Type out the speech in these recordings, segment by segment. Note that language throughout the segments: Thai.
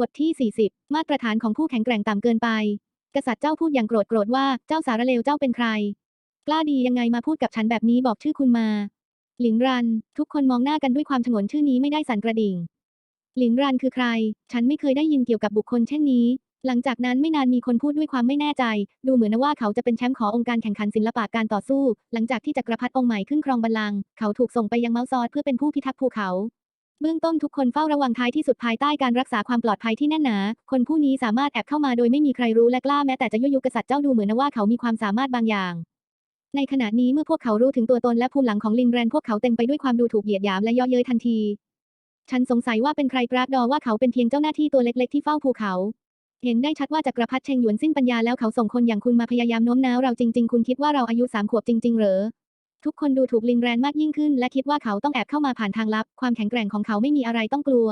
บทที่ 40 มาตรฐานของผู้แข็งแกร่งต่ำเกินไป กษัตริย์เจ้าพูดอย่างโกรธโกรธว่าเจ้าสารเลวเจ้าเป็นใคร กล้าดียังไงมาพูดกับฉันแบบนี้บอกชื่อคุณมา หลินรัน ทุกคนมองหน้ากันด้วยความฉงนชื่อนี้ไม่ได้สั่นกระดิ่ง หลินรันคือใคร ฉันไม่เคยได้ยินเกี่ยวกับบุคคลเช่นนี้ หลังจากนั้นไม่นานมีคนพูดด้วยความไม่แน่ใจ ดูเหมือนนะว่าเขาจะเป็นแชมป์ขององค์การแข่งขันศิลปะการต่อสู้ หลังจากที่จักรพรรดิองค์ใหม่ขึ้นครองบัลลังก์เขาถูกส่งไปยังเมาซอดเพื่อเป็นผู้พิทักษ์ภูเขา เบื้องต้นทุกคนเฝ้าระวังท้ายที่สุดภายใต้การรักษาความปลอดภัยที่แน่นหนา คนผู้นี้สามารถแอบเข้ามาโดยไม่มีใครรู้และกล้าแม้แต่จะยั่วยุกษัตริย์เจ้าดูเหมือนว่าเขามีความสามารถบางอย่าง ในขณะนี้เมื่อพวกเขารู้ถึงตัวตนและภูมิหลังของลิงแรนพวกเขาเต็มไปด้วยความดูถูกเหยียดหยามและเย่อเย้ยทันที ฉันสงสัยว่าเป็นใครปรากดอว่าเขาเป็นเพียงเจ้าหน้าที่ตัวเล็ก ๆที่เฝ้าภูเขา เห็นได้ชัดว่าจักรพรรดิเชงหยวนสิ้นปัญญาแล้วเขาส่งคนอย่างคุณมาพยายามโน้มน้าวเราจริง ๆ คุณคิดว่าเราอายุสามขวบจริง ๆ เหรอ ทุกคนดูถูกลิงแรนมากยิ่งขึ้น และคิดว่าเขาต้องแอบเข้ามาผ่านทางลับ ความแข็งแกร่งของเขาไม่มีอะไรต้องกลัว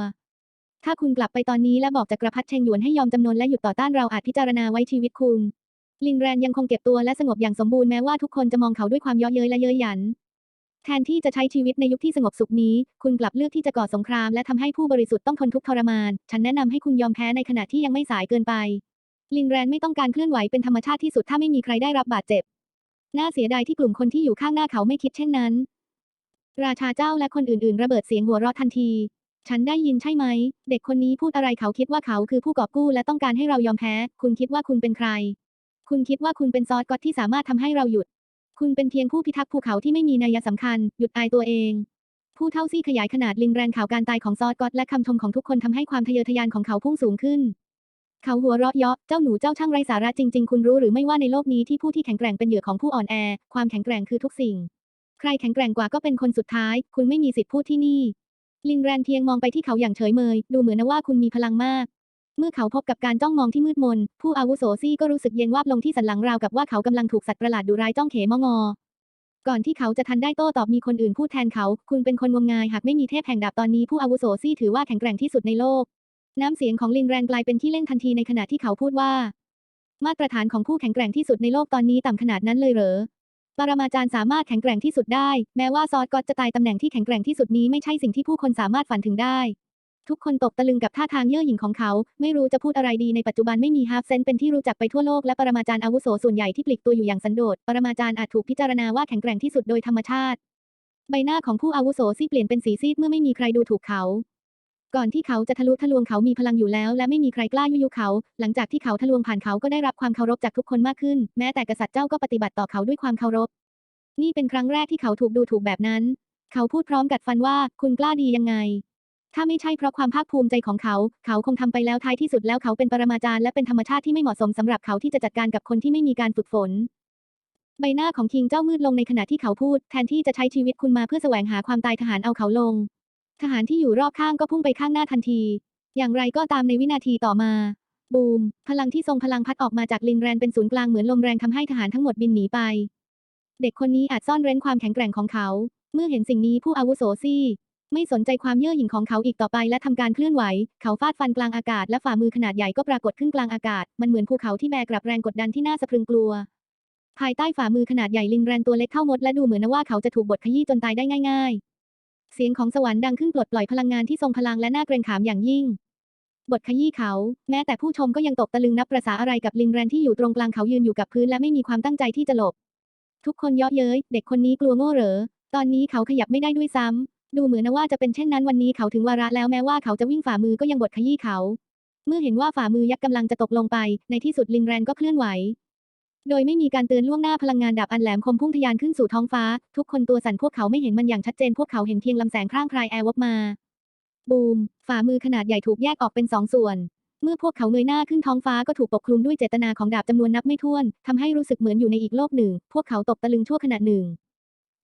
ถ้าคุณกลับไปตอนนี้และบอกจักรพรรดิเชงหยวนให้ยอมจำนนและหยุดต่อต้านเราอาจพิจารณาไว้ชีวิตคุณ ลิงแรนยังคงเก็บตัวและสงบอย่างสมบูรณ์แม้ว่าทุกคนจะมองเขาด้วยความเย่อเย้ยและเย้ยหยัน แทนที่จะใช้ชีวิตในยุคที่สงบสุขนี้ คุณกลับเลือกที่จะก่อสงคราม และทำให้ผู้บริสุทธิ์ต้องทนทุกข์ทรมาน ฉันแนะนำให้คุณยอมแพ้ในขณะที่ยังไม่สายเกินไปลิงแรนไม่ต้องการเคลื่อนไหวเป็นธรรมชาติที่สุดถ้าไม่มีใครได้รับบาดเจ็บ น่าเสียดายที่กลุ่มคนที่อยู่ข้างหน้าเขาไม่คิดเช่นนั้น ราชาเจ้าและคนอื่นๆ ระเบิดเสียงหัวเราะทันที ฉันได้ยินใช่ไหม เด็กคนนี้พูดอะไรเขาคิดว่าเขาคือผู้กอบกู้และต้องการให้เรายอมแพ้ คุณคิดว่าคุณเป็นใคร คุณคิดว่าคุณเป็นซอสก็อตที่สามารถทำให้เราหยุด คุณเป็นเพียงผู้พิทักษ์ภูเขาที่ไม่มีนัยสำคัญ หยุดอายตัวเอง ผู้เท่าซี่ขยายขนาดลิงแรงข่าวการตายของซอสก็อตและคำชมของทุกคนทำให้ความทะเยอทะยานของเขาพุ่งสูงขึ้น เขาหัวเราะเยาะ เจ้าหนูเจ้าช่างไร้สาระจริง ๆ คุณรู้หรือไม่ว่าในโลกนี้ที่ผู้ที่แข็งแกร่งเป็นเหยื่อของผู้อ่อนแอ ความแข็งแกร่งคือทุกสิ่ง ใครแข็งแกร่งกว่าก็เป็นคนสุดท้าย คุณไม่มีสิทธิ์พูดที่นี่ ลิงแรนเทียงมองไปที่เขาอย่างเฉยเมย ดูเหมือนนะว่าคุณมีพลังมาก เมื่อเขาพบกับการจ้องมองที่มืดมน ผู้อาวุโสซี่ก็รู้สึกเย็นวาบลงที่สันหลังราวกับว่าเขากำลังถูกสัตว์ประหลาดดุร้ายจ้องเขมองอ ก่อนที่เขาจะทันได้โต้ตอบมีคนอื่นพูดแทนเขา คุณเป็นคนงมงายหากไม่มีเทพแห่งดาบตอนนี้ผู้อาวุโสซี่ถือว่าแข็งแกร่งที่สุดในโลก น้ำเสียงของลิงแรนกลายเป็นที่เล่นทันทีในขณะที่เขาพูดว่า มาตรฐานของผู้แข็งแกร่งที่สุดในโลกตอนนี้ต่ำขนาดนั้นเลยเหรอ ปรมาจารย์สามารถแข็งแกร่งที่สุดได้ แม้ว่าซอสก็จะตายตำแหน่งที่แข็งแกร่งที่สุดนี้ไม่ใช่สิ่งที่ผู้คนสามารถฝันถึงได้ ทุกคนตกตะลึงกับท่าทางเย่อหยิ่งของเขา ไม่รู้จะพูดอะไรดีในปัจจุบันไม่มีฮาร์ฟเซนเป็นที่รู้จักไปทั่วโลกและปรมาจารย์อาวุโสส่วนใหญ่ที่ปลีกตัวอยู่อย่างสันโดษ ปรมาจารย์อาจถูกพิจารณาว่าแข็งแกร่งที่สุดโดยธรรมชาติ ใบหน้าของผู้อาวุโสซีเปลี่ยนเป็นสีซีดเมื่อไม่มีใครดูถูกเขา ก่อนที่เขาจะทะลุทะลวงเขามีพลังอยู่แล้ว และไม่มีใครกล้ายุยงเขา หลังจากที่เขาทะลวงผ่านเขาก็ได้รับความเคารพจากทุกคนมากขึ้น แม้แต่กษัตริย์เจ้าก็ปฏิบัติต่อเขาด้วยความเคารพ นี่เป็นครั้งแรกที่เขาถูกดูถูกแบบนั้น เขาพูดพร้อมกัดฟันว่าคุณกล้าดียังไง ถ้าไม่ใช่เพราะความภาคภูมิใจของเขา เขาคงทำไปแล้วท้ายที่สุดแล้วเขาเป็นปรมาจารย์และเป็นธรรมชาติที่ไม่เหมาะสมสำหรับเขาที่จะจัดการกับคนที่ไม่มีการฝึกฝนใบหน้าของคิงเจ้ามืดลงในขณะที่เขาพูด แทนที่จะใช้ชีวิตคุณมาเพื่อแสวงหาความตายทหารเอาเขาลง ทหารที่อยู่รอบข้างก็พุ่งไปข้างหน้าทันที อย่างไรก็ตามในวินาทีต่อมา บูม พลังที่ทรงพลังพัดออกมาจากลิงแรนเป็นศูนย์กลางเหมือนลมแรงทำให้ทหารทั้งหมดบินหนีไป เด็กคนนี้อาจซ่อนเร้นความแข็งแกร่งของเขา เมื่อเห็นสิ่งนี้ผู้อาวุโสซี่ ไม่สนใจความเย่อหยิ่งของเขาอีกต่อไปและทำการเคลื่อนไหว เขาฟาดฟันกลางอากาศและฝ่ามือขนาดใหญ่ก็ปรากฏขึ้นกลางอากาศ มันเหมือนภูเขาที่แบกรับแรงกดดันที่น่าสะพรึงกลัว ภายใต้ฝ่ามือขนาดใหญ่ลิงแรนตัวเล็กเข้ามดและดูเหมือนว่าเขาจะถูกบดขยี้จนตายได้ง่าย ๆ เสียงของสวรรค์ดังขึ้นปลดปล่อยพลังงานที่ทรงพลังและน่าเกรงขามอย่างยิ่ง บทขยี้เขา แม้แต่ผู้ชมก็ยังตกตะลึงนับประษาอะไรกับลิงแรนที่อยู่ตรงกลางเขายืนอยู่กับพื้นและไม่มีความตั้งใจที่จะหลบ ทุกคนเยาะเย้ย เด็กคนนี้กลัวโง่เหรอ ตอนนี้เขาขยับไม่ได้ด้วยซ้ำดูเหมือนนะว่าจะเป็นเช่นนั้นวันนี้เขาถึงวาระแล้วแม้ว่าเขาจะวิ่งฝ่ามือก็ยังบดขยี้เขา เมื่อเห็นว่าฝ่ามือยักษ์กำลังจะตกลงไป ในที่สุดลิงแรนก็เคลื่อนไหว โดยไม่มีการเตือนล่วงหน้าพลังงานดาบอันแหลมคมพุ่งทะยานขึ้นสู่ท้องฟ้า ทุกคนตัวสั่นพวกเขาไม่เห็นมันอย่างชัดเจนพวกเขาเห็นเพียงลำแสงพร่างพรายแอร์วบมา บูม ฝ่ามือขนาดใหญ่ถูกแยกออกเป็นสองส่วน เมื่อพวกเขาเงยหน้าขึ้นท้องฟ้าก็ถูกปกคลุมด้วยเจตนาของดาบจำนวนนับไม่ถ้วนทำให้รู้สึกเหมือนอยู่ในอีกโลกหนึ่ง พวกเขาตกตะลึงชั่วขณะหนึ่ง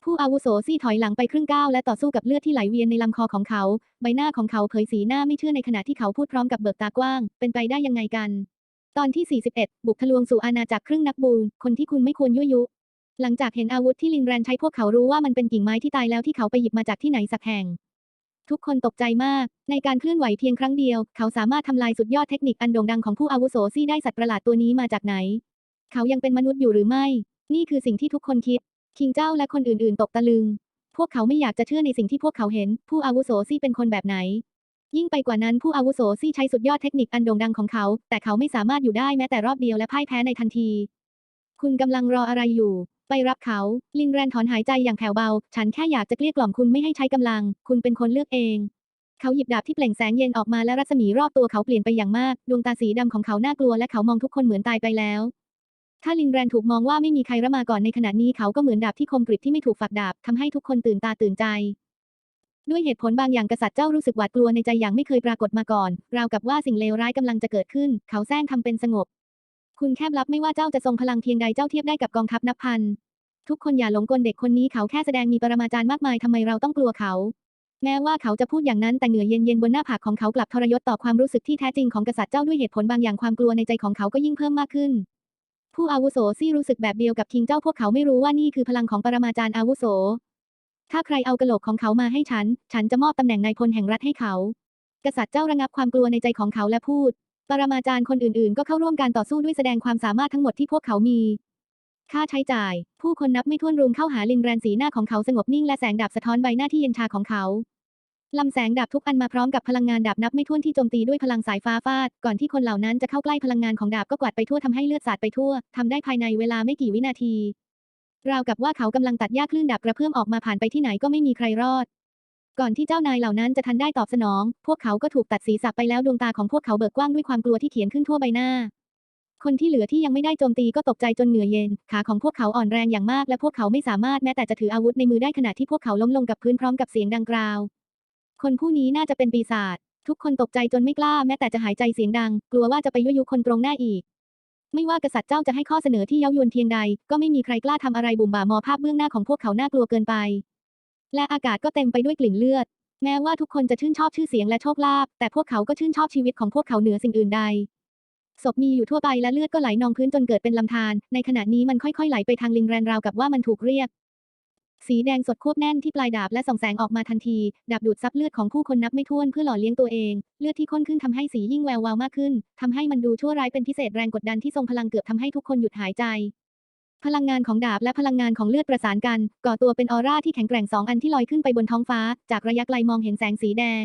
ผู้อาวุโสซี่ถอยหลังไปครึ่งก้าวและต่อสู้กับเลือดที่ไหลเวียนในลำคอของเขา ใบหน้าของเขาเผยสีหน้าไม่เชื่อในขณะที่เขาพูดพร้อมกับเบิกตากว้าง เป็นไปได้ยังไงกัน ตอนที่ 41 บุกทะลวงสู่อาณาจักรครึ่งนักบูลคนที่คุณไม่ควรยั่วยุ หลังจากเห็นอาวุธที่ลิงแรนใช้พวกเขารู้ว่ามันเป็นกิ่งไม้ที่ตายแล้วที่เขาไปหยิบมาจากที่ไหนสักแห่ง ทุกคนตกใจมาก ในการเคลื่อนไหวเพียงครั้งเดียว เขาสามารถทำลายสุดยอดเทคนิคอันโด่งดังของผู้อาวุโสซี่ได้สัตว์ประหลาดตัวนี้มาจากไหน เขายังเป็นมนุษย์อยู่หรือไม่ นี่คือสิ่งที่ทุกคนคิด คิงเจ้าและคนอื่นๆ ตกตะลึง พวกเขาไม่อยากจะเชื่อในสิ่งที่พวกเขาเห็น ผู้อาวุโสซี่เป็นคนแบบไหน ยิ่งไปกว่านั้นผู้อาวุโสซี่ใช้สุดยอดเทคนิคอันโด่งดังของเขา แต่เขาไม่สามารถอยู่ได้แม้แต่รอบเดียวและพ่ายแพ้ในทันที คุณกำลังรออะไรอยู่ ไปรับเขา ลินแรนถอนหายใจอย่างแผ่วเบา ฉันแค่อยากจะเกลี้ยกล่อมคุณไม่ให้ใช้กำลัง คุณเป็นคนเลือกเอง เขาหยิบดาบที่เปล่งแสงเย็นออกมาและรัศมีรอบตัวเขาเปลี่ยนไปอย่างมาก ดวงตาสีดำของเขาน่ากลัวและเขามองทุกคนเหมือนตายไปแล้ว ถ้าลินแรนถูกมองว่าไม่มีใครระมาก่อนในขณะนี้เขาก็เหมือนดาบที่คมกริบที่ไม่ถูกฝักดาบทำให้ทุกคนตื่นตาตื่นใจ ด้วยเหตุผลบางอย่างกษัตริย์เจ้ารู้สึกหวาดกลัวในใจอย่างไม่เคยปรากฏมาก่อน ราวกับว่าสิ่งเลวร้ายกำลังจะเกิดขึ้น เขาแซงทำเป็นสงบ คุณแคบลับไม่ว่าเจ้าจะทรงพลังเพียงใดเจ้าเทียบได้กับกองทัพนับพัน ทุกคนอย่าหลงกลเด็กคนนี้เขาแค่แสดงมีปรมาจารย์มากมายทำไมเราต้องกลัวเขา แม้ว่าเขาจะพูดอย่างนั้นแต่เหงื่อเย็นๆบนหน้าผากของเขากลับทรยศต่อความรู้สึกที่แท้จริงของกษัตริย์เจ้าด้วยเหตุผลบางอย่างความกลัวในใจของเขาก็ยิ่งเพิ่มมากขึ้นผู้อาวุโสซี่รู้สึกแบบเดียวกับคิงเจ้าพวกเขาไม่รู้ว่านี่คือพลังของปรมาจารย์อาวุโส ถ้าใครเอากระโหลกของเขามาให้ฉัน ฉันจะมอบตำแหน่งนายพลแห่งรัฐให้เขา กษัตริย์เจ้าระงับความกลัวในใจของเขาและพูด ปรมาจารย์คนอื่นๆ ก็เข้าร่วมการต่อสู้ด้วยแสดงความสามารถทั้งหมดที่พวกเขามี ค่าใช้จ่าย ผู้คนนับไม่ถ้วนรุมเข้าหาลินแรนสีหน้าของเขาสงบนิ่งและแสงดาบสะท้อนใบหน้าที่เย็นชาของเขาลำแสงดาบทุกอันมาพร้อมกับพลังงานดาบนับไม่ถ้วนที่โจมตีด้วยพลังสายฟ้าฟาด ก่อนที่คนเหล่านั้นจะเข้าใกล้พลังงานของดาบก็กวาดไปทั่วทำให้เลือดสาดไปทั่วทำได้ภายในเวลาไม่กี่วินาที ราวกับว่าเขากำลังตัดหญ้าคลื่นดาบกระเพื่อมออกมาผ่านไปที่ไหนก็ไม่มีใครรอด ก่อนที่เจ้านายเหล่านั้นจะทันได้ตอบสนอง พวกเขาก็ถูกตัดศีรษะไปแล้วดวงตาของพวกเขาเบิกกว้างด้วยความกลัวที่เขียนขึ้นทั่วใบหน้า คนที่เหลือที่ยังไม่ได้โจมตีก็ตกใจจนเหงื่อยเย็น ขาของพวกเขาอ่อนแรงอย่างมาก และพวกเขาไม่สามารถแม้แต่จะถืออาวุธในมือได้ขณะที่พวกเขาล้มลงกับพื้นพร้อมกับเสียงดังกราว คนผู้นี้น่าจะเป็นปีศาจทุกคนตกใจจนไม่กล้าแม้แต่จะหายใจเสียงดัง กลัวว่าจะไปยั่วยุคนตรงหน้าอีก ไม่ว่ากษัตริย์เจ้าจะให้ข้อเสนอที่เย้ายวนเพียงใด ก็ไม่มีใครกล้าทำอะไรบุ่มบ่ามอภาพเบื้องหน้าของพวกเขาน่ากลัวเกินไป และอากาศก็เต็มไปด้วยกลิ่นเลือด แม้ว่าทุกคนจะชื่นชอบชื่อเสียงและโชคลาภแต่พวกเขาก็ชื่นชอบชีวิตของพวกเขาเหนือสิ่งอื่นใดศพมีอยู่ทั่วไปและเลือดก็ไหลนองพื้นจนเกิดเป็นลำธารในขณะนี้มันค่อยๆไหลไปทางลิงแรนราวกับว่ามันถูกเรียก สีแดงสดควบแน่นที่ปลายดาบและส่องแสงออกมาทันที ดาบดูดซับเลือดของผู้คนนับไม่ถ้วนเพื่อหล่อเลี้ยงตัวเอง เลือดที่ข้นขึ้นทำให้สียิ่งแวววาวมากขึ้นทำให้มันดูชั่วร้ายเป็นพิเศษแรงกดดันที่ทรงพลังเกือบทำให้ทุกคนหยุดหายใจ พลังงานของดาบและพลังงานของเลือดประสานกัน ก่อตัวเป็นออร่าที่แข็งแกร่งสองอันที่ลอยขึ้นไปบนท้องฟ้า จากระยะไกลมองเห็นแสงสีแดง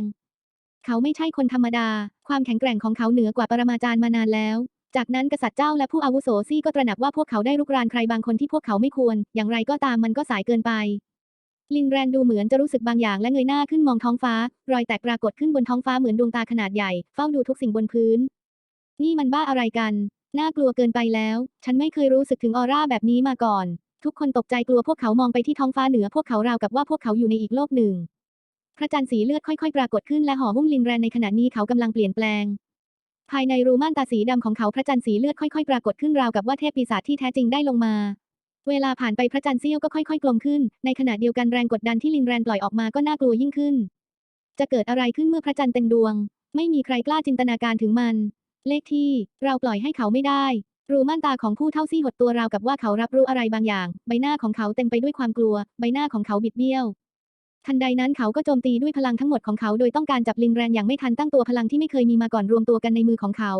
เขาไม่ใช่คนธรรมดา ความแข็งแกร่งของเขาเหนือกว่าปรมาจารย์มานานแล้ว จากนั้นกษัตริย์เจ้าและผู้อาวุโสซี่ก็ตระหนักว่าพวกเขาได้รุกรานใครบางคนที่พวกเขาไม่ควร อย่างไรก็ตามมันก็สายเกินไป ลินแรนดูเหมือนจะรู้สึกบางอย่างและเงยหน้าขึ้นมองท้องฟ้า รอยแตกปรากฏขึ้นบนท้องฟ้าเหมือนดวงตาขนาดใหญ่ เฝ้าดูทุกสิ่งบนพื้น นี่มันบ้าอะไรกัน น่ากลัวเกินไปแล้ว ฉันไม่เคยรู้สึกถึงออร่าแบบนี้มาก่อน ทุกคนตกใจกลัวพวกเขามองไปที่ท้องฟ้าเหนือพวกเขาราวกับว่าพวกเขาอยู่ในอีกโลกหนึ่ง พระจันทร์สีเลือดค่อยๆ ปรากฏขึ้นและห่อหุ้มลินแรนในขณะนี้เขากำลังเปลี่ยนแปลง ภายในรูม่านตาสีดำของเขาพระจันทร์สีเลือดค่อยๆ ปรากฏขึ้นราวกับว่าเทพปีศาจที่แท้จริงได้ลงมา เวลาผ่านไปพระจันทร์เสี้ยวก็ค่อยๆ กลมขึ้น ในขณะเดียวกันแรงกดดันที่ลินแรนปล่อยออกมาก็น่ากลัวยิ่งขึ้น จะเกิดอะไรขึ้นเมื่อพระจันทร์เต็มดวง ไม่มีใครกล้าจินตนาการถึงมัน เลขที่ เราปล่อยให้เขาไม่ได้ รูม่านตาของผู้เท่าซี่หดตัวราวกับว่าเขารับรู้อะไรบางอย่าง ใบหน้าของเขาเต็มไปด้วยความกลัว ใบหน้าของเขาบิดเบี้ยว ทันใดนั้นเขาก็โจมตีด้วยพลังทั้งหมดของเขาโดยต้องการจับลินแรนอย่างไม่ทันตั้งตัวพลังที่ไม่เคยมีมาก่อนรวมตัวกันในมือของเขา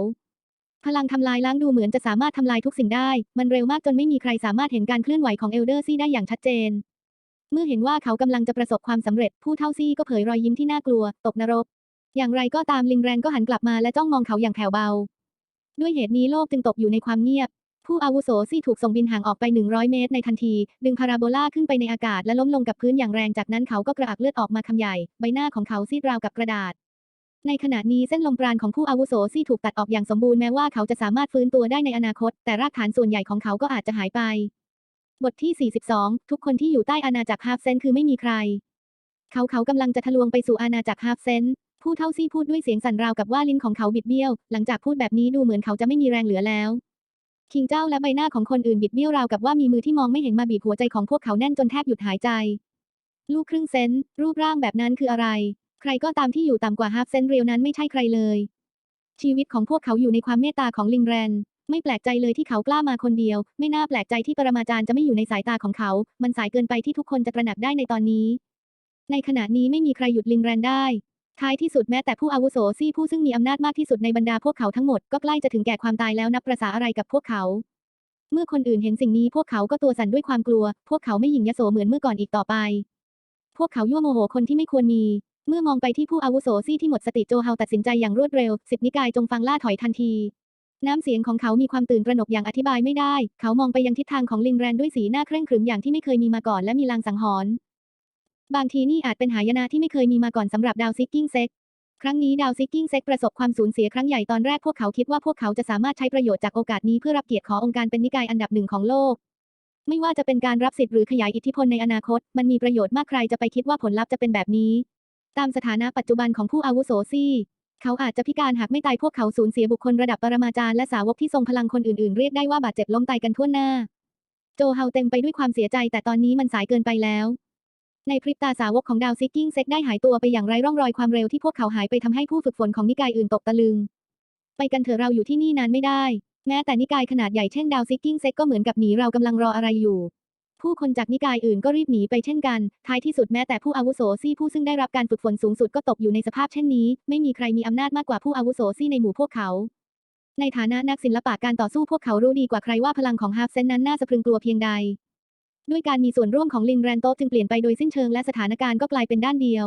พลังทำลายล้างดูเหมือนจะสามารถทำลายทุกสิ่งได้ มันเร็วมากจนไม่มีใครสามารถเห็นการเคลื่อนไหวของเอลเดอร์ซี่ได้อย่างชัดเจน เมื่อเห็นว่าเขากำลังจะประสบความสำเร็จ ผู้เท่าซี่ก็เผยรอยยิ้มที่น่ากลัว ตกนรก อย่างไรก็ตามลินแรนก็หันกลับมาและจ้องมองเขาอย่างแผ่วเบา ด้วยเหตุนี้โลกจึงตกอยู่ในความเงียบ ผู้อาวุโสซี่ถูกส่งบินห่างออกไป 100 เมตรในทันที ดึงพาราโบลาขึ้นไปในอากาศและล้มลงกับพื้นอย่างแรงจากนั้นเขาก็กระอักเลือดออกมาคำใหญ่ ใบหน้าของเขาซีดราวกับกระดาษ ในขณะนี้เส้นลมปราณของผู้อาวุโสซี่ถูกตัดออกอย่างสมบูรณ์แม้ว่าเขาจะสามารถฟื้นตัวได้ในอนาคต แต่รากฐานส่วนใหญ่ของเขาก็อาจจะหายไป บทที่ 42 ทุกคนที่อยู่ใต้อาณาจักรฮาฟเซนคือไม่มีใคร เขาเขากำลังจะทะลวงไปสู่อาณาจักรฮาฟเซนผู้เท่าซี่พูดด้วยเสียงสั่นราวกับว่าลิ้นของเขาบิดเบี้ยว หลังจากพูดแบบนี้ดูเหมือนเขาจะไม่มีแรงเหลือแล้ว คิงเจ้าและใบหน้าของคนอื่นบิดเบี้ยวราวกับว่ามีมือที่มองไม่เห็นมาบีบหัวใจของพวกเขาแน่นจนแทบหยุดหายใจ ลูกครึ่งเซนรูปร่างแบบนั้นคืออะไร ใครก็ตามที่อยู่ต่ำกว่าฮาฟเซนเรียวนั้นไม่ใช่ใครเลย ชีวิตของพวกเขาอยู่ในความเมตตาของลิงแรนไม่แปลกใจเลยที่เขากล้ามาคนเดียว ไม่น่าแปลกใจที่ปรมาจารย์จะไม่อยู่ในสายตาของเขา มันสายเกินไปที่ทุกคนจะตระหนักได้ในตอนนี้ ในขณะนี้ไม่มีใครหยุดลิงแรนได้ ท้ายที่สุดแม้แต่ผู้อาวุโสซี่ผู้ซึ่งมีอำนาจมากที่สุดในบรรดาพวกเขาทั้งหมดก็ใกล้จะถึงแก่ความตายแล้วนับประสาอะไรกับพวกเขา เมื่อคนอื่นเห็นสิ่งนี้พวกเขาก็ตัวสั่นด้วยความกลัว พวกเขาไม่หยิ่งยโสเหมือนเมื่อก่อนอีกต่อไป พวกเขายั่วโมโหคนที่ไม่ควรมี เมื่อมองไปที่ผู้อาวุโสซี่ที่หมดสติโจเฮาตัดสินใจอย่างรวดเร็วสิบนิกายจงฟังล่าถอยทันที น้ำเสียงของเขามีความตื่นตระหนกอย่างอธิบายไม่ได้ เขามองไปยังทิศทางของลินแรนด้วยสีหน้าเคร่งขรึมอย่างที่ไม่เคยมีมาก่อนและมีลางสังหรณ์ บางทีนี่อาจเป็นหายนะที่ไม่เคยมีมาก่อนสำหรับดาวซิกกิ้งเซ็กครั้งนี้ดาวซิกกิ้งเซ็กประสบความสูญเสียครั้งใหญ่ตอนแรกพวกเขาคิดว่าพวกเขาจะสามารถใช้ประโยชน์จากโอกาสนี้เพื่อรับเกียรติขององค์การเป็นนิกายอันดับหนึ่งของโลก ไม่ว่าจะเป็นการรับสิทธิ์หรือขยายอิทธิพลในอนาคต มันมีประโยชน์มากใครจะไปคิดว่าผลลัพธ์จะเป็นแบบนี้ ตามสถานะปัจจุบันของผู้อาวุโสซี่ เขาอาจจะพิการหากไม่ตายพวกเขาสูญเสียบุคคลระดับปรมาจารย์และสาวกที่ทรงพลังคนอื่นๆ เรียกได้ว่าบาดเจ็บล้มตายกันทั่วหน้า โจเฮาเต็มไปด้วยความเสียใจแต่ตอนนี้มันสายเกินไปแล้ว ในพริบตาสาวกของดาวซิกกิ้งเซ็กได้หายตัวไปอย่างไร้ร่องรอยความเร็วที่พวกเขาหายไปทำให้ผู้ฝึกฝนของนิกายอื่นตกตะลึง ไปกันเถอะเราอยู่ที่นี่นานไม่ได้ แม้แต่นิกายขนาดใหญ่เช่นดาวซิกกิ้งเซ็กก็เหมือนกับหนีเรากำลังรออะไรอยู่ ผู้คนจากนิกายอื่นก็รีบหนีไปเช่นกัน ท้ายที่สุดแม้แต่ผู้อาวุโสซี่ผู้ซึ่งได้รับการฝึกฝนสูงสุดก็ตกอยู่ในสภาพเช่นนี้ ไม่มีใครมีอำนาจมากกว่าผู้อาวุโสซี่ในหมู่พวกเขา ในฐานะนักศิลปะการต่อสู้พวกเขารู้ดีกว่าใครว่าพลังของฮาร์ฟเซนนั้นน่าสะพรึงกลัวเพียงใด ด้วยการมีส่วนร่วมของลินแรนโตจึงเปลี่ยนไปโดยสิ้นเชิงและสถานการณ์ก็กลายเป็นด้านเดียว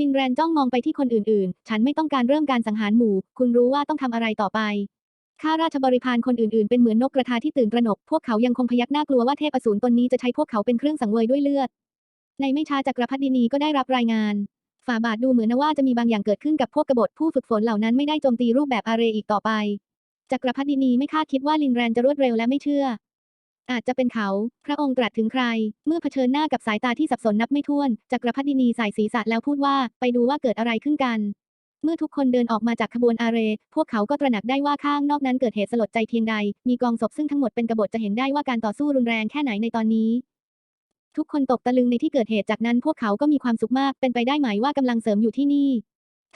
ลินแรนจ้องมองไปที่คนอื่นๆ ฉันไม่ต้องการเริ่มการสังหารหมู่ คุณรู้ว่าต้องทำอะไรต่อไป ข้าราชบริพารคนอื่นๆ เป็นเหมือนนกกระทาที่ตื่นตระหนก พวกเขายังคงพยักหน้ากลัวว่าเทพอสูรตนนี้จะใช้พวกเขาเป็นเครื่องสังเวยด้วยเลือด ในไม่ช้าจักรพรรดินีก็ได้รับรายงานฝ่าบาทดูเหมือนว่าจะมีบางอย่างเกิดขึ้นกับพวกกบฏผู้ฝึกฝนเหล่านั้นไม่ได้โจมตีรูปแบบอาเรอีกต่อไป จักรพรรดินีไม่คาดคิดว่าลินแรนจะรวดเร็วและไม่เชื่อ อาจจะเป็นเขา พระองค์ตรัสถึงใคร เมื่อเผชิญหน้ากับสายตาที่สับสนนับไม่ถ้วน จักรพรรดินีสายศีรษะแล้วพูดว่า ไปดูว่าเกิดอะไรขึ้นกัน เมื่อทุกคนเดินออกมาจากขบวนอาเร พวกเขาก็ตระหนักได้ว่าข้างนอกนั้นเกิดเหตุสลดใจเพียงใด มีกองศพซึ่งทั้งหมดเป็นกบฏจะเห็นได้ว่าการต่อสู้รุนแรงแค่ไหนในตอนนี้ ทุกคนตกตะลึงในที่เกิดเหตุจากนั้น พวกเขาก็มีความสุขมาก เป็นไปได้ไหมว่ากำลังเสริมอยู่ที่นี่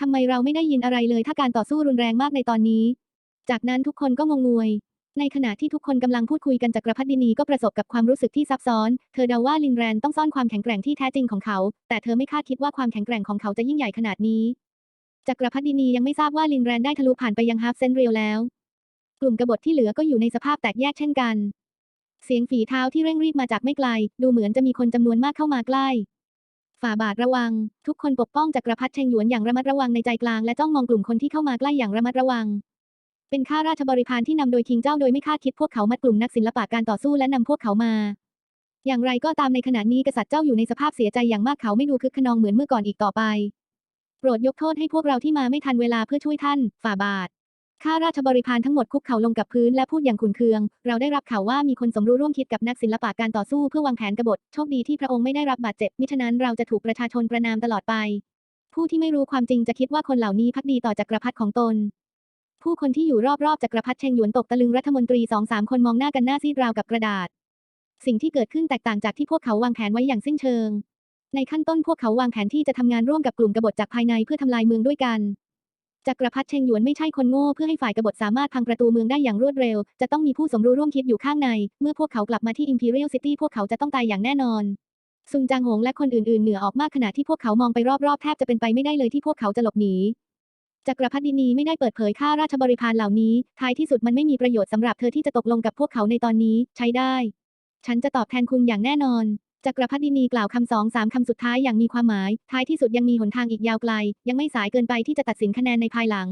ทำไมเราไม่ได้ยินอะไรเลยถ้าการต่อสู้รุนแรงมากในตอนนี้ จากนั้นทุกคนก็งงงวย ในขณะที่ทุกคนกำลังพูดคุยกันจักรพรรดินีก็ประสบกับความรู้สึกที่ซับซ้อน เธอเดาว่าลินแรนต้องซ่อนความแข็งแกร่งที่แท้จริงของเขา แต่เธอไม่คาดคิดว่าความแข็งแกร่งของเขาจะยิ่งใหญ่ขนาดนี้ จักรพรรดินียังไม่ทราบว่าลินแรนได้ทะลุผ่านไปยังฮาร์ฟเซนเรียลแล้ว กลุ่มกบฏที่เหลือก็อยู่ในสภาพแตกแยกเช่นกัน เสียงฝีเท้าที่เร่งรีบมาจากไม่ไกล ดูเหมือนจะมีคนจำนวนมากเข้ามาใกล้ ฝ่าบาทระวัง ทุกคนปกป้องจักรพรรดิเชงหยวนอย่างระมัดระวังในใจกลางและจ้องมองกลุ่มคนที่เข้ามาใกล้อย่างระมัดระวัง เป็นข้าราชบริพารที่นำโดยคิงเจ้าโดยไม่คาดคิดพวกเขามัดกลุ่มนักศิลปะการต่อสู้และนำพวกเขามา อย่างไรก็ตามในขณะนี้กษัตริย์เจ้าอยู่ในสภาพเสียใจอย่างมากเขาไม่ดูคึกขนองเหมือนเมื่อก่อนอีกต่อไป โปรดยกโทษให้พวกเราที่มาไม่ทันเวลาเพื่อช่วยท่าน ฝ่าบาทข้าราชบริพารทั้งหมดคุกเข่าลงกับพื้นและพูดอย่างขุนเคือง เราได้รับข่าวว่ามีคนสมรู้ร่วมคิดกับนักศิลปะการต่อสู้เพื่อวางแผนกบฏ โชคดีที่พระองค์ไม่ได้รับบาดเจ็บ มิฉะนั้นเราจะถูกประชาชนประนามตลอดไป ผู้ที่ไม่รู้ความจริงจะคิดว่าคนเหล่านี้พักดีต่อจักรพรรดิของตน ผู้คนที่อยู่รอบๆจักรพรรดิเชงหยวนตกตะลึงรัฐมนตรีสองสามคนมองหน้ากันหน้าซีดราวกับกระดาษ สิ่งที่เกิดขึ้นแตกต่างจากที่พวกเขาวางแผนไว้อย่างสิ้นเชิง ในขั้นต้นพวกเขาวางแผนที่จะทำงานร่วมกับกลุ่มกบฏจากภายในเพื่อทำลายเมืองด้วยกันจักรพรรดิเชงหยวนไม่ใช่คนโง่เพื่อให้ฝ่ายกบฏสามารถพังประตูเมืองได้อย่างรวดเร็ว จะต้องมีผู้สมรู้ร่วมคิดอยู่ข้างใน เมื่อพวกเขากลับมาที่ Imperial City พวกเขาจะต้องตายอย่างแน่นอน ซุนจางหงและคนอื่นๆ เหนือออกมากขณะที่พวกเขามองไปรอบๆ แทบจะเป็นไปไม่ได้เลยที่พวกเขาจะหลบหนี จักรพรรดินีไม่ได้เปิดเผยค่าราชบริพารเหล่านี้ ท้ายที่สุดมันไม่มีประโยชน์สำหรับเธอที่จะตกลงกับพวกเขาในตอนนี้ใช้ได้ ฉันจะตอบแทนคุณอย่างแน่นอนจักรพรรดินีกล่าวคำสองสามคำสุดท้ายอย่างมีความหมาย ท้ายที่สุดยังมีหนทางอีกยาวไกล ยังไม่สายเกินไปที่จะตัดสินคะแนนในภายหลัง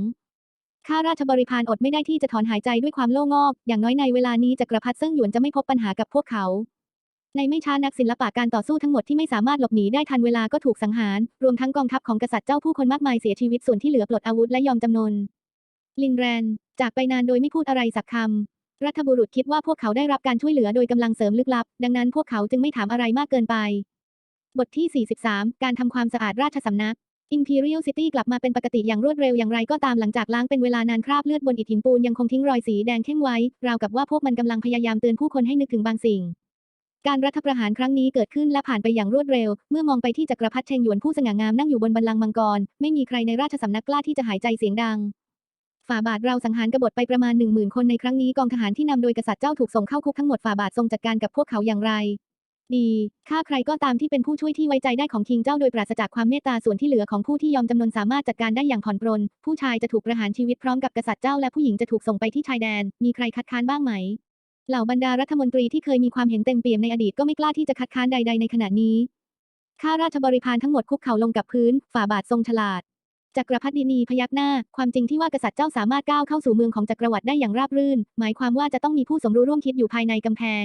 ข้าราชบริพารอดไม่ได้ที่จะถอนหายใจด้วยความโล่งอก อย่างน้อยในเวลานี้จักรพรรดิเซิ่งหยวนจะไม่พบปัญหากับพวกเขา ในไม่ช้านักศิลปะการต่อสู้ทั้งหมดที่ไม่สามารถหลบหนีได้ทันเวลาก็ถูกสังหาร รวมทั้งกองทัพของกษัตริย์เจ้าผู้คนมากมายเสียชีวิตส่วนที่เหลือปลดอาวุธและยอมจำนน ลินแรน จากไปนานโดยไม่พูดอะไรสักคำ รัฐบุรุษคิดว่าพวกเขาได้รับการช่วยเหลือโดยกำลังเสริมลึกลับ ดังนั้นพวกเขาจึงไม่ถามอะไรมากเกินไป บทที่ 43 การทำความสะอาดราชสำนัก Imperial City กลับมาเป็นปกติอย่างรวดเร็วอย่างไรก็ตามหลังจากล้างเป็นเวลานานคราบเลือดบนอิฐหินปูนยังคงทิ้งรอยสีแดงเข้มไว้ ราวกับว่าพวกมันกำลังพยายามเตือนผู้คนให้นึกถึงบางสิ่ง การรัฐประหารครั้งนี้เกิดขึ้นและผ่านไปอย่างรวดเร็ว เมื่อมองไปที่จักรพรรดิเชงหยวนผู้สง่างามนั่งอยู่บนบัลลังก์มังกร ไม่มีใครในราชสำนักกล้าที่จะหายใจเสียงดัง ฝ่าบาทเราสังหารกบฏไปประมาณหนึ่งหมื่นคนในครั้งนี้กองทหารที่นำโดยกษัตริย์เจ้าถูกส่งเข้าคุกทั้งหมดฝ่าบาททรงจัดการกับพวกเขาอย่างไร ดีข้าใครก็ตามที่เป็นผู้ช่วยที่ไว้ใจได้ของคิงเจ้าโดยปราศจากความเมตตาส่วนที่เหลือของผู้ที่ยอมจำนนสามารถจัดการได้อย่างผ่อนปรน ผู้ชายจะถูกประหารชีวิตพร้อมกับกษัตริย์เจ้าและผู้หญิงจะถูกส่งไปที่ชายแดน มีใครคัดค้านบ้างไหม เหล่าบรรดารัฐมนตรีที่เคยมีความเห็นเต็มเปี่ยมในอดีตก็ไม่กล้าที่จะคัดค้านใด ๆ ในขณะนี้ ข้าราชบริพารทั้งหมดคุกเข่าลงกับพื้น ฝ่าบาททรงฉลาด จักรพรรดินีพยักหน้า ความจริงที่ว่ากษัตริย์เจ้าสามารถก้าวเข้าสู่เมืองของจักรวรรดิได้อย่างราบรื่น หมายความว่าจะต้องมีผู้สมรู้ร่วมคิดอยู่ภายในกำแพง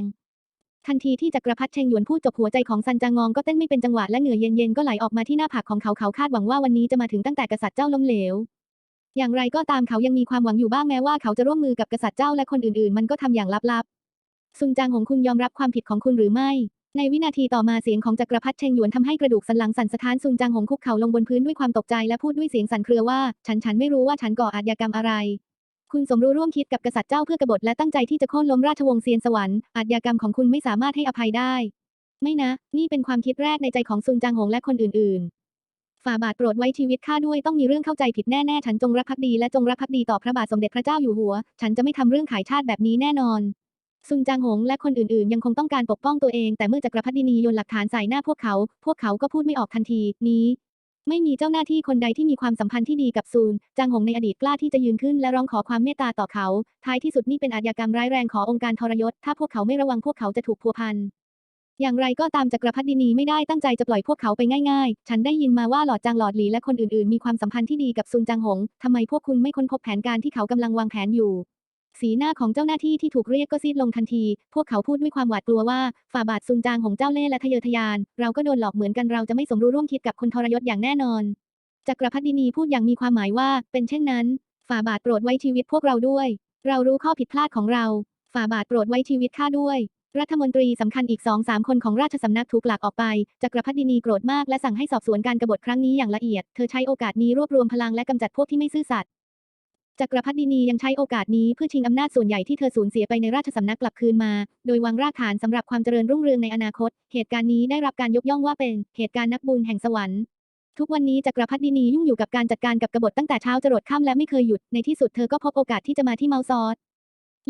ทันทีที่จักรพรรดิเชงหยวนพูดจบหัวใจของซันจางองก็เต้นไม่เป็นจังหวะและเหงื่อเย็นๆก็ไหลออกมาที่หน้าผากของเขาเขาคาดหวังว่าวันนี้จะมาถึงตั้งแต่กษัตริย์เจ้าล้มเหลว อย่างไรก็ตามเขายังมีความหวังอยู่บ้างแม้ว่าเขาจะร่วมมือกับกษัตริย์เจ้าและคนอื่นๆ มันก็ทำอย่างลับๆซุนจางหงคุณยอมรับความผิดของคุณหรือไม่ ในวินาทีต่อมาเสียงของจักรพรรดิเชงหยวนทำให้กระดูกสันหลังสั่นสะท้านซุนจางหงคุกเข่าลงบนพื้นด้วยความตกใจและพูดด้วยเสียงสั่นเครือว่า ฉันฉันไม่รู้ว่าฉันก่ออาชญากรรมอะไร คุณสมรู้ร่วมคิดกับกษัตริย์เจ้าเพื่อกบฏและตั้งใจที่จะโค่นล้มราชวงศ์เซียนสวรรค์อาชญากรรมของคุณไม่สามารถให้อภัยได้ ไม่นะ นี่เป็นความคิดแรกในใจของซุนจางหงและคนอื่นๆ ฝ่าบาทโปรดไว้ชีวิตข้าด้วยต้องมีเรื่องเข้าใจผิดแน่ๆ ฉันจงรักภักดีและจงรักภักดีต่อพระบาทสมเด็จพระเจ้าอยู่หัว ฉันจะไม่ทำเรื่องขายชาติแบบนี้แน่นอน ซุนจางหงและคนอื่นๆ ยังคงต้องการปกป้องตัวเอง แต่เมื่อจักรพรรดินีโยนหลักฐานใส่หน้าพวกเขา พวกเขาก็พูดไม่ออกทันที นี้ ไม่มีเจ้าหน้าที่คนใดที่มีความสัมพันธ์ที่ดีกับซูน จางหงในอดีตกล้าที่จะยืนขึ้นและร้องขอความเมตตาต่อเขา ท้ายที่สุดนี่เป็นอาชญากรรมร้ายแรงขององค์การทรยศ ถ้าพวกเขาไม่ระวังพวกเขาจะถูกพัวพัน อย่างไรก็ตามจักรพรรดินีไม่ได้ตั้งใจจะปล่อยพวกเขาไปง่ายๆ ฉันได้ยินมาว่าหลอดจางหลอดหลีและคนอื่นๆ มีความสัมพันธ์ที่ดีกับซุนจางหง ทำไมพวกคุณไม่ค้นพบแผนการที่เขากำลังวางแผนอยู่ สีหน้าของเจ้าหน้าที่ที่ถูกเรียกก็ซีดลงทันที พวกเขาพูดด้วยความหวาดกลัวว่าฝ่าบาทซุนจางหงเจ้าเล่ห์และทะเยอทะยาน เราก็โดนหลอกเหมือนกันเราจะไม่สมรู้ร่วมคิดกับคนทรยศอย่างแน่นอน จักรพรรดินีพูดอย่างมีความหมายว่า เป็นเช่นนั้น ฝ่าบาทโปรดไว้ชีวิตพวกเราด้วย เรารู้ข้อผิดพลาดของเรา ฝ่าบาทโปรดไว้ชีวิตข้าด้วย รัฐมนตรีสำคัญอีกสองสามคนของราชสำนักถูกหลากออกไป จักรพรรดินีโกรธมากและสั่งให้สอบสวนการกบฏครั้งนี้อย่างละเอียด เธอใช้โอกาสนี้รวบรวมพลังและกำจัดพวกที่ไม่ซื่อสัตย์ จักรพรรดินียังใช้โอกาสนี้เพื่อชิงอำนาจส่วนใหญ่ที่เธอสูญเสียไปในราชสำนักกลับคืนมา โดยวางรากฐานสำหรับความเจริญรุ่งเรืองในอนาคต เหตุการณ์นี้ได้รับการยกย่องว่าเป็นเหตุการณ์นักบุญแห่งสวรรค์ทุกวันนี้จักรพรรดินียุ่งอยู่กับการจัดการกับกบฏตั้งแต่เช้าจรดค่ำและไม่เคยหยุด ในที่สุดเธอก็พบโอกาสที่จะมาที่เมาซอส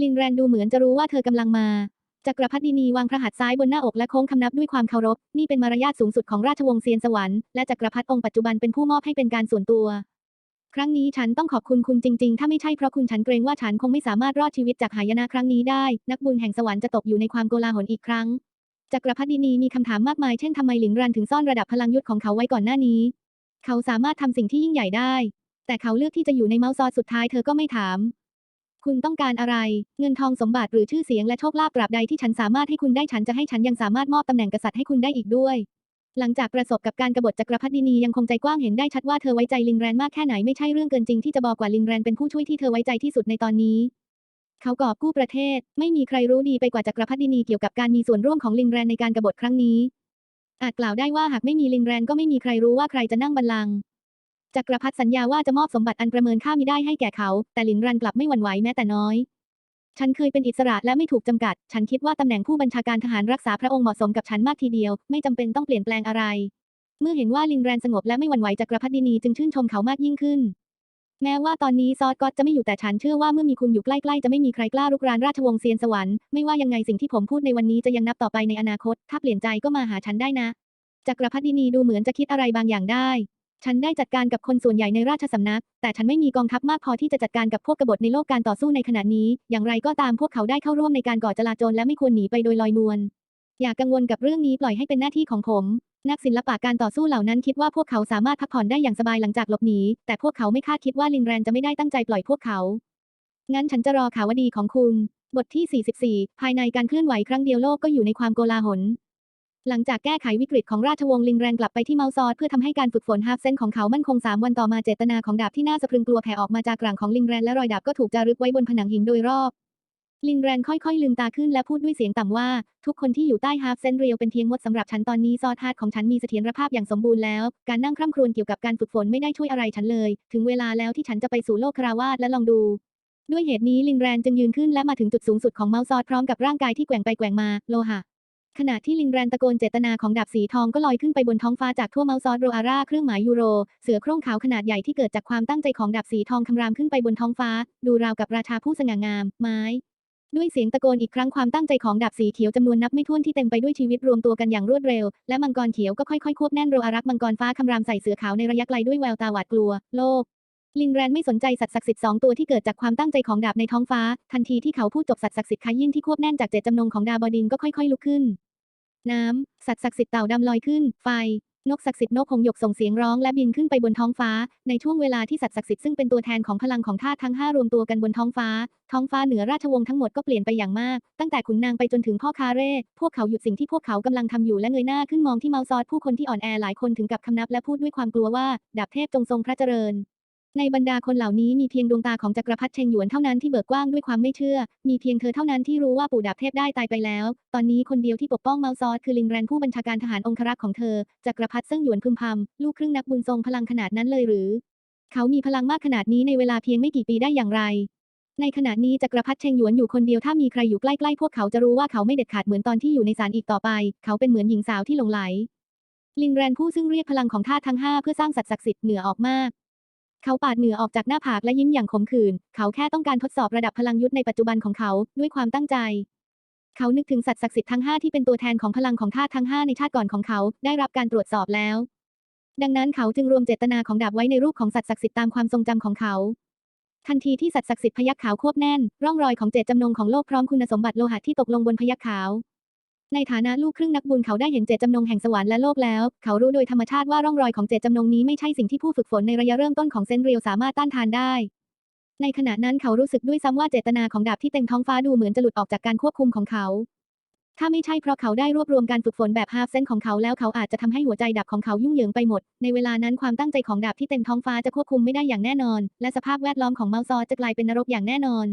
ลินแรนดูเหมือนจะรู้ว่าเธอกำลังมา จักรพรรดินีวางพระหัตถ์ซ้ายบนหน้าอกและโค้งคำนับด้วยความเคารพ นี่เป็นมารยาทสูงสุดของราชวงศ์เซียนสวรรค์และจักรพรรดิองค์ปัจจุบันเป็นผู้มอบให้เป็นการส่วนตัว ครั้งนี้ฉันต้องขอบคุณคุณจริง ๆ ถ้าไม่ใช่เพราะคุณฉันเกรงว่าฉันคงไม่สามารถรอดชีวิตจากหายนะครั้งนี้ได้ นักบุญแห่งสวรรค์จะตกอยู่ในความโกลาหลอีกครั้ง จักรพรรดินีมีคำถามมากมาย เช่นทำไมหลิงรันถึงซ่อนระดับพลังยุทธของเขาไว้ก่อนหน้านี้ เขาสามารถทำสิ่งที่ยิ่งใหญ่ได้ แต่เขาเลือกที่จะอยู่ในเมาส์ซอสสุดท้ายเธอก็ไม่ถาม คุณต้องการอะไร เงินทองสมบัติหรือชื่อเสียงและโชคลาภตราบใดที่ฉันสามารถให้คุณได้ฉันจะให้ฉันยังสามารถมอบตำแหน่งกษัตริย์ให้คุณได้อีกด้วย หลังจากประสบกับการกบฏจักรพรรดินียังคงใจกว้างเห็นได้ชัดว่าเธอไว้ใจลิงแรนมากแค่ไหนไม่ใช่เรื่องเกินจริงที่จะบอกว่าลิงแรนเป็นผู้ช่วยที่เธอไว้ใจที่สุดในตอนนี้ เขากอบกู้ประเทศ ไม่มีใครรู้ดีไปกว่าจักรพรรดินีเกี่ยวกับการมีส่วนร่วมของลิงแรนในการกบฏครั้งนี้ อาจกล่าวได้ว่าหากไม่มีลิงแรนก็ไม่มีใครรู้ว่าใครจะนั่งบัลลังก์ จักรพรรดิสัญญาว่าจะมอบสมบัติอันประเมินค่ามิได้ให้แก่เขา แต่ลินรันกลับไม่หวั่นไหวแม้แต่น้อย ฉันเคยเป็นอิสระและไม่ถูกจำกัด ฉันคิดว่าตำแหน่งผู้บัญชาการทหารรักษาพระองค์เหมาะสมกับฉันมากทีเดียว ไม่จำเป็นต้องเปลี่ยนแปลงอะไร เมื่อเห็นว่าลินแรนสงบและไม่หวั่นไหวจักรพรรดินีจึงชื่นชมเขามากยิ่งขึ้น แม้ว่าตอนนี้ซอสก็จะไม่อยู่แต่ฉันเชื่อว่าเมื่อมีคุณอยู่ใกล้ๆจะไม่มีใครกล้ารุกรานราชวงศ์เซียนสวรรค์ไม่ว่ายังไงสิ่งที่ผมพูดในวันนี้จะยังนับต่อไปในอนาคต ถ้าเปลี่ยนใจก็มาหาฉันได้นะ จักรพรรดินีดูเหมือนจะคิดอะไรบางอย่างได้ ฉันได้จัดการกับคนส่วนใหญ่ในราชสำนัก แต่ฉันไม่มีกองทัพมากพอที่จะจัดการกับพวกกบฏในโลกการต่อสู้ในขณะนี้ อย่างไรก็ตามพวกเขาได้เข้าร่วมในการก่อจลาจลและไม่ควรหนีไปโดยลอยนวล อย่ากังวลกับเรื่องนี้ปล่อยให้เป็นหน้าที่ของผม นักศิลปะการต่อสู้เหล่านั้นคิดว่าพวกเขาสามารถพักผ่อนได้อย่างสบายหลังจากหลบหนี แต่พวกเขาไม่คาดคิดว่าลินแรนจะไม่ได้ตั้งใจปล่อยพวกเขา งั้นฉันจะรอข่าวดีของคุณ บทที่ 44 ภายในการเคลื่อนไหวครั้งเดียวโลกก็อยู่ในความโกลาหล หลังจากแก้ไขวิกฤตของราชวงศ์ลิงแรนกลับไปที่เมาซอดเพื่อทำให้การฝึกฝนฮาฟเซนของเขามั่นคง 3 วันต่อมาเจตนาของดาบที่น่าสะพรึงกลัวแผ่ออกมาจากกลางของลิงแรนและรอยดาบก็ถูกจารึกไว้บนผนังหินโดยรอบ ลิงแรนค่อยๆ ลืมตาขึ้นและพูดด้วยเสียงต่ำว่า ทุกคนที่อยู่ใต้ฮาฟเซนเรียวเป็นเพียงมดสำหรับฉันตอนนี้ซอทาดของฉันมีเสถียรภาพอย่างสมบูรณ์แล้ว การนั่งคร่ำครวญเกี่ยวกับการฝึกฝนไม่ได้ช่วยอะไรฉันเลย ถึงเวลาแล้วที่ฉันจะไปสู่โลกคราวาสและลองดูด้วยเหตุนี้ลิงแรนจึงยืนขึ้นและมาถึงจุดสูงสุดของเมาซอดพร้อมกับร่างกายที่แกว่งไปแกว่งมา โลหะ ขณะที่ลิงแรนตะโกนเจตนาของดาบสีทองก็ลอยขึ้นไปบนท้องฟ้าจากทั่วเมาซอดโรอาร่าเครื่องหมายยูโร เสือโคร่งขาวขนาดใหญ่ที่เกิดจากความตั้งใจของดาบสีทองคำรามขึ้นไปบนท้องฟ้า ดูราวกับราชาผู้สง่างาม ไม้ด้วยเสียงตะโกนอีกครั้งความตั้งใจของดาบสีเขียวจำนวนนับไม่ถ้วนที่เต็มไปด้วยชีวิตรวมตัวกันอย่างรวดเร็ว และมังกรเขียวก็ค่อยๆควบแน่นโรอารักมังกรฟ้าคำรามใส่เสือขาวในระยะไกลด้วยแววตาหวาดกลัว โลก ลิงแรนไม่สนใจสัตว์ศักดิ์สิทธิ์สองตัวที่เกิดจากความตั้งใจของดาบในท้องฟ้า ทันทีที่เขาพูดจบสัตว์ศักดิ์สิทธิ์ขยินที่ควบแน่นจากเจตจำนงของดาบอดินก็ค่อยๆลุกขึ้น น้ำ สัตว์ศักดิ์สิทธิ์เต่าดำลอยขึ้น ไฟ นกศักดิ์สิทธิ์นกหงหยกส่งเสียงร้องและบินขึ้นไปบนท้องฟ้า ในช่วงเวลาที่สัตว์ศักดิ์สิทธิ์ซึ่งเป็นตัวแทนของพลังของธาตุทั้งห้ารวมตัวกันบนท้องฟ้า ท้องฟ้าเหนือราชวงศ์ทั้งหมดก็เปลี่ยนไปอย่างมาก ตั้งแต่ขุนนางไปจนถึงพ่อคาเร่ พวกเขาหยุดสิ่งที่พวกเขากำลังทำอยู่และเงยหน้าขึ้นมองที่เมาซอดผู้คนที่อ่อนแอหลายคนถึงกับคำนับและพูดด้วยความกลัวว่าดาบเทพจงทรงพระเจริญ ในบรรดาคนเหล่านี้มีเพียงดวงตาของจักรพรรดิเชงหยวนเท่านั้นที่เบิกกว้างด้วยความไม่เชื่อ มีเพียงเธอเท่านั้นที่รู้ว่าปู่ดาบเทพได้ตายไปแล้ว ตอนนี้คนเดียวที่ปกป้องเมาซอสคือลิงแรนผู้บัญชาการทหารองครักษ์ของเธอ จักรพรรดิเซิ่งหยวนพึมพำลูกครึ่งนักบุญทรงพลังขนาดนั้นเลยหรือ เขามีพลังมากขนาดนี้ในเวลาเพียงไม่กี่ปีได้อย่างไร ในขณะนี้จักรพรรดิเชงหยวนอยู่คนเดียวถ้ามีใครอยู่ใกล้ๆพวกเขาจะรู้ว่าเขาไม่เด็ดขาดเหมือนตอนที่อยู่ในศาลอีกต่อไป เขาเป็นเหมือนหญิงสาวที่หลงไหล ลิงแรนผู้ซึ่งเรียกพลังของธาตุทั้งห้าเพื่อสร้างสัตว์ศักดิ์สิทธิ์เหนือออกมาก เขาปาดเหนือออกจากหน้าผากและยิ้มอย่างขมขื่น เขาแค่ต้องการทดสอบระดับพลังยุทธในปัจจุบันของเขาด้วยความตั้งใจ เขานึกถึงสัตว์ศักดิ์สิทธิ์ทั้งห้าที่เป็นตัวแทนของพลังของธาตุทั้งห้าในชาติก่อนของเขา ได้รับการตรวจสอบแล้ว ดังนั้นเขาจึงรวมเจตนาของดาบไว้ในรูปของสัตว์ศักดิ์สิทธิ์ตามความทรงจำของเขา ทันทีที่สัตว์ศักดิ์สิทธิ์พยัคฆ์ขาวควบแน่น ร่องรอยของเจตจำนงของโลกพร้อมคุณสมบัติโลหะที่ตกลงบนพยัคฆ์ขาว ในฐานะลูกครึ่งนักบุญเขาได้เห็นเจตจำนงแห่งสวรรค์และโลกแล้ว เขารู้โดยธรรมชาติว่าร่องรอยของเจตจำนงนี้ไม่ใช่สิ่งที่ผู้ฝึกฝนในระยะเริ่มต้นของเซนเรียวสามารถต้านทานได้ ในขณะนั้นเขารู้สึกด้วยซ้ำว่าเจตนาของดาบที่เต็มท้องฟ้าดูเหมือนจะหลุดออกจากการควบคุมของเขา ถ้าไม่ใช่เพราะเขาได้รวบรวมการฝึกฝนแบบฮาฟเซนของเขาแล้วเขาอาจจะทำให้หัวใจดาบของเขายุ่งเหยิงไปหมด ในเวลานั้นความตั้งใจของดาบที่เต็มท้องฟ้าจะควบคุมไม่ได้อย่างแน่นอน และสภาพแวดล้อมของเมาซอจะกลายเป็นนรกอย่างแน่นอน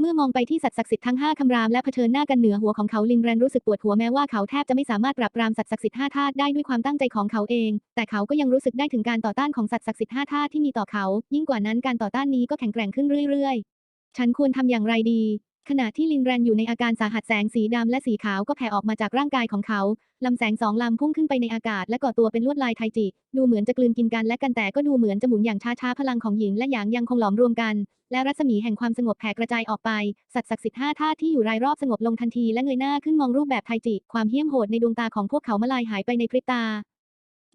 เมื่อมองไปที่สัตว์ศักดิ์สิทธิ์ทั้งห้าคำรามและเผชิญหน้ากันเหนือหัวของเขาลิงแรนรู้สึกปวดหัวแม้ว่าเขาแทบจะไม่สามารถปราบปรามสัตว์ศักดิ์สิทธิ์ห้าธาตุได้ด้วยความตั้งใจของเขาเอง แต่เขาก็ยังรู้สึกได้ถึงการต่อต้านของสัตว์ศักดิ์สิทธิ์ห้าธาตุที่มีต่อเขา ยิ่งกว่านั้นการต่อต้านนี้ก็แข็งแกร่งขึ้นเรื่อยๆ ฉันควรทำอย่างไรดี ขณะที่ลิงแรนอยู่ในอาการสาหัสแสงสีดำและสีขาวก็แผ่ออกมาจากร่างกายของเขาลำแสงสองลำพุ่งขึ้นไปในอากาศและก่อตัวเป็นลวดลายไทจิ ดูเหมือนจะกลืนกินกันและกันแต่ก็ดูเหมือนจะหมุนอย่างช้าๆพลังของหญิงและหยางยังคงหลอมรวมกัน และรัศมีแห่งความสงบแผ่กระจายออกไป สัตว์ศักดิ์สิทธิ์ห้าธาตุที่อยู่รายรอบสงบลงทันทีและเงยหน้าขึ้นมองรูปแบบไทจิ ความเหี้ยมโหดในดวงตาของพวกเขามาลายหายไปในพริบตา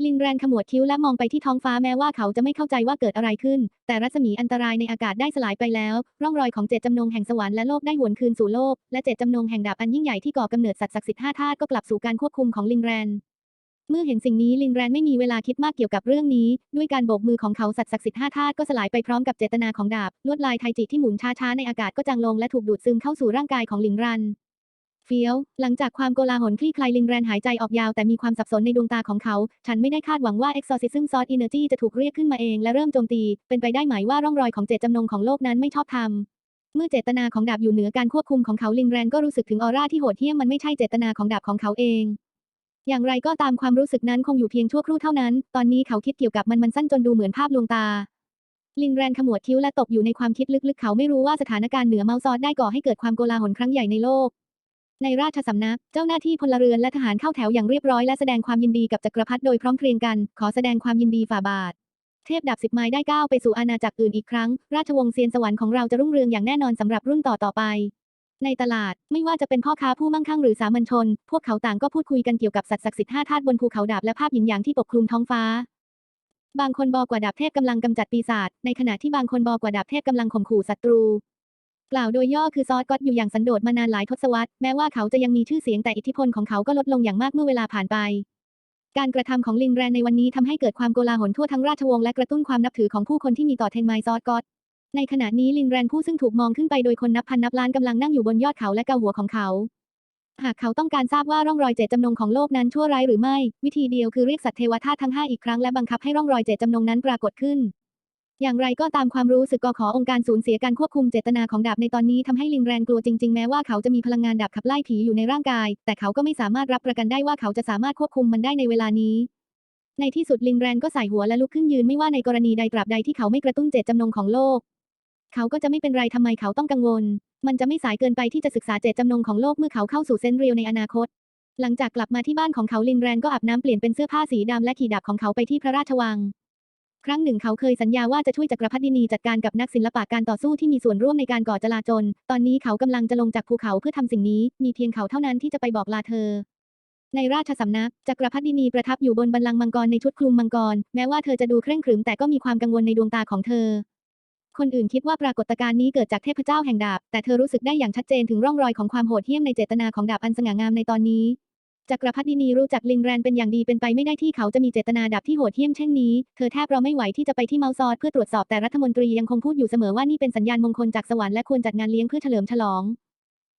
ลิงแรนขมวดคิ้วและมองไปที่ท้องฟ้าแม้ว่าเขาจะไม่เข้าใจว่าเกิดอะไรขึ้น แต่รัศมีอันตรายในอากาศได้สลายไปแล้ว ร่องรอยของเจตจำนงแห่งสวรรค์และโลกได้หวนคืนสู่โลก และเจตจำนงแห่งดาบอันยิ่งใหญ่ที่ก่อกำเนิดสัตว์ศักดิ์สิทธิ์ห้าธาตุก็กลับสู่การควบคุมของลิงแรนเมื่อเห็นสิ่งนี้ลิงแรนไม่มีเวลาคิดมากเกี่ยวกับเรื่องนี้ ด้วยการโบกมือของเขาสัตว์ศักดิ์สิทธิ์ห้าธาตุก็สลายไปพร้อมกับเจตนาของดาบลวดลายไทจิที่หมุนช้าๆในอากาศก็จางลงและถูกดูดซึมเข้าสู่ร่างกายของลิงรัน เฟี้ยว หลังจากความโกลาหลคลี่คลายลิงแรนหายใจออกยาวแต่มีความสับสนในดวงตาของเขา ฉันไม่ได้คาดหวังว่า Exorcism Sword Energy จะถูกเรียกขึ้นมาเองและเริ่มโจมตี เป็นไปได้ไหมว่าร่องรอยของเจตจำนงของโลกนั้นไม่ชอบธรรมเมื่อเจตนาของดาบอยู่เหนือการควบคุมของเขาลิงแรนก็รู้สึกถึงออร่าที่โหดเหี้ยมมันไม่ใช่เจตนาของดาบของเขาเอง อย่างไรก็ตามความรู้สึกนั้นคงอยู่เพียงชั่วครู่เท่านั้น ตอนนี้เขาคิดเกี่ยวกับมันมันสั้นจนดูเหมือนภาพลวงตา ลิงแรนขมวดคิ้วและตกอยู่ในความคิดลึกๆ เขาไม่รู้ว่าสถานการณ์เหนือเมาซอดได้ก่อให้เกิดความโกลาหลครั้งใหญ่ในโลก ในราชสำนัก เจ้าหน้าที่พลเรือนและทหารเข้าแถวอย่างเรียบร้อยและแสดงความยินดีกับจักรพรรดิโดยพร้อมเพรียงกัน ขอแสดงความยินดีฝ่าบาท เทพดาบสิบไม้ได้ก้าวไปสู่อาณาจักรอื่นอีกครั้ง ราชวงศ์เซียนสวรรค์ของเราจะรุ่งเรืองอย่างแน่นอนสำหรับรุ่นต่อต่อไป ในตลาดไม่ว่าจะเป็นพ่อค้าผู้มั่งคั่งหรือสามัญชน พวกเขาต่างก็พูดคุยกันเกี่ยวกับสัตว์ศักดิ์สิทธิ์ห้าธาตุบนภูเขาดาบและภาพหยินหยางที่ปกคลุมท้องฟ้าบางคนบอกว่าดาบเทพกำลังกำจัดปีศาจ ในขณะที่บางคนบอกว่าดาบเทพกำลังข่มขู่ศัตรู กล่าวโดยย่อคือซอสก็อตอยู่อย่างสันโดษมานานหลายทศวรรษ แม้ว่าเขาจะยังมีชื่อเสียงแต่อิทธิพลของเขาก็ลดลงอย่างมากเมื่อเวลาผ่านไป การกระทำของลิงแรนในวันนี้ทำให้เกิดความโกลาหลทั่วทั้งราชวงศ์และกระตุ้นความนับถือของผู้คนที่มีต่อเทนไมซอสก็อตในขณะนี้ลิงแรนผู้ซึ่งถูกมองขึ้นไปโดยคนนับพันนับล้านกำลังนั่งอยู่บนยอดเขาและเกาหัวของเขา หากเขาต้องการทราบว่าร่องรอยเจตจำนงของโลกนั้นชั่วร้ายหรือไม่ วิธีเดียวคือเรียกสัตว์เทวธาตุทั้งห้าอีกครั้งและบังคับให้ร่องรอยเจตจำนงนั้นปรากฏขึ้น อย่างไรก็ตามความรู้สึกกขอองค์การสูญเสียการควบคุมเจตนาของดาบในตอนนี้ทำให้ลิงแรนกลัวจริงๆ แม้ว่าเขาจะมีพลังงานดาบขับไล่ผีอยู่ในร่างกาย แต่เขาก็ไม่สามารถรับประกันได้ว่าเขาจะสามารถควบคุมมันได้ในเวลานี้ ในที่สุดลิงแรนก็ใส่หัวและลุกขึ้นยืนไม่ว่าในกรณีใดตราบใดที่เขาไม่กระตุ้นเจตจำนงของโลก เขาก็จะไม่เป็นไรทำไมเขาต้องกังวล มันจะไม่สายเกินไปที่จะศึกษาเจตจำนงของโลกเมื่อเขาเข้าสู่เซนเรียวในอนาคต หลังจากกลับมาที่บ้านของเขาลิงแรนก็อาบน้ำเปลี่ยนเป็นเสื้อผ้าสีดำและขี่ดาบของเขาไปที่พระราชวัง ครั้งหนึ่งเขาเคยสัญญาว่าจะช่วยจักรพรรดินีจัดการกับนักศิลปะการต่อสู้ที่มีส่วนร่วมในการก่อจลาจล ตอนนี้เขากำลังจะลงจากภูเขาเพื่อทำสิ่งนี้ มีเพียงเขาเท่านั้นที่จะไปบอกลาเธอ ในราชสำนัก จักรพรรดินีประทับอยู่บนบัลลังก์มังกรในชุดคลุมมังกร แม้ว่าเธอจะดูเคร่งขรึมแต่ก็มีความกังวลในดวงตาของเธอ คนอื่นคิดว่าปรากฏการณ์นี้เกิดจากเทพเจ้าแห่งดาบ แต่เธอรู้สึกได้อย่างชัดเจนถึงร่องรอยของความโหดเหี้ยมในเจตนาของดาบอันสง่างามในตอนนี้ จักรพรรดินีรู้จักลิงแรนเป็นอย่างดีเป็นไปไม่ได้ที่เขาจะมีเจตนาดับที่โหดเหี้ยมเช่นนี้ เธอแทบรอไม่ไหวที่จะไปที่เมาซอดเพื่อตรวจสอบแต่รัฐมนตรียังคงพูดอยู่เสมอว่านี่เป็นสัญญาณมงคลจากสวรรค์และควรจัดงานเลี้ยงเพื่อเฉลิมฉลอง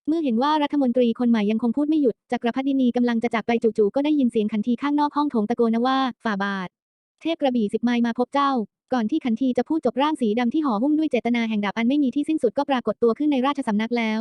เมื่อเห็นว่ารัฐมนตรีคนใหม่ยังคงพูดไม่หยุด จักรพรรดินีกำลังจะจากไปจู่ๆก็ได้ยินเสียงขันทีข้างนอกห้องโถงตะโกนว่า ฝ่าบาท เทพกระบี่สิบไมล์มาพบเจ้า ก่อนที่ขันทีจะพูดจบร่างสีดำที่ห่อหุ้มด้วยเจตนาแห่งดาบอันไม่มีที่สิ้นสุดก็ปรากฏตัวขึ้นในราชสำนักแล้ว